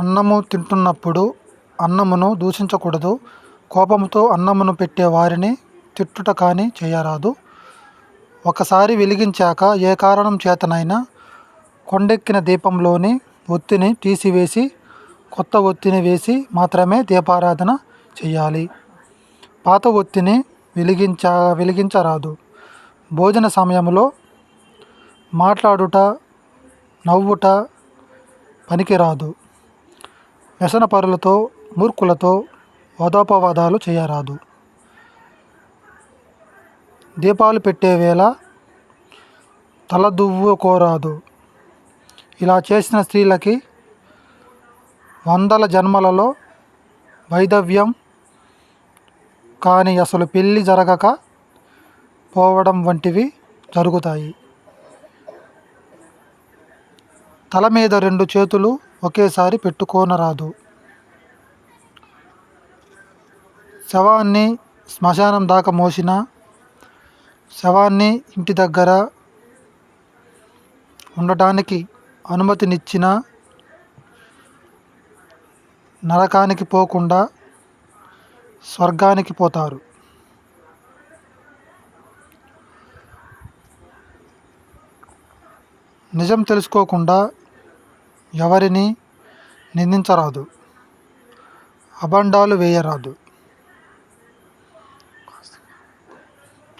అన్నము తింటున్నప్పుడు అన్నమును దూషించకూడదు. కోపంతో అన్నమును పెట్టే వారిని తిట్టుట కానీ చేయరాదు. ఒకసారి వెలిగించాక ఏ కారణం చేతనైనా కొండెక్కిన దీపంలోని ఒత్తిని తీసివేసి కొత్త ఒత్తిని వేసి మాత్రమే దీపారాధన చేయాలి. పాత ఒత్తిని వెలిగించ వెలిగించరాదు. భోజన సమయంలో మాట్లాడుట నవ్వుట పనికిరాదు. వ్యసనపరులతో మూర్ఖులతో వాదోపవాదాలు చేయరాదు. దీపాలు పెట్టేవేళ తలదువ్వుకోరాదు. ఇలా చేసిన స్త్రీలకి వందల జన్మలలో వైధవ్యం కానీ అసలు పెళ్ళి జరగక పోవడం వంటివి జరుగుతాయి. తల మీద రెండు చేతులు ఒకేసారి పెట్టుకోనరాదు. శవాన్ని శ్మశానం దాకా మోసిన శవాన్ని ఇంటి దగ్గర ఉండటానికి అనుమతినిచ్చిన నరకానికి పోకుండా స్వర్గానికి పోతారు. నిజం తెలుసుకోకుండా ఎవరిని నిందించరాదు. అబండాలు వేయరాదు.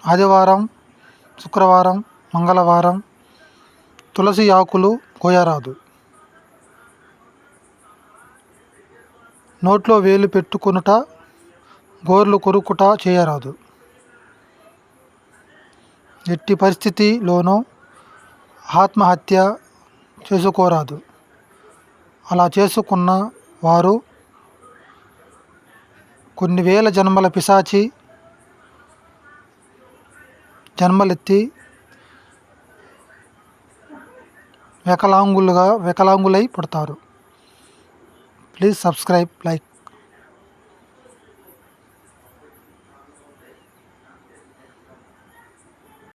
ఆదివారం శుక్రవారం మంగళవారం తులసి ఆకులు కోయరాదు. నోట్లో వేలు పెట్టుకునుట గోర్లు కొరుకుట చేయరాదు. ఎట్టి పరిస్థితిలోనూ ఆత్మహత్య చేసుకోరాదు. అలా చేసుకున్న వారు కొన్ని వేల జన్మల పిశాచి జన్మలెత్తి వికలాంగులుగా వికలాంగులై పుడతారు. Please subscribe like.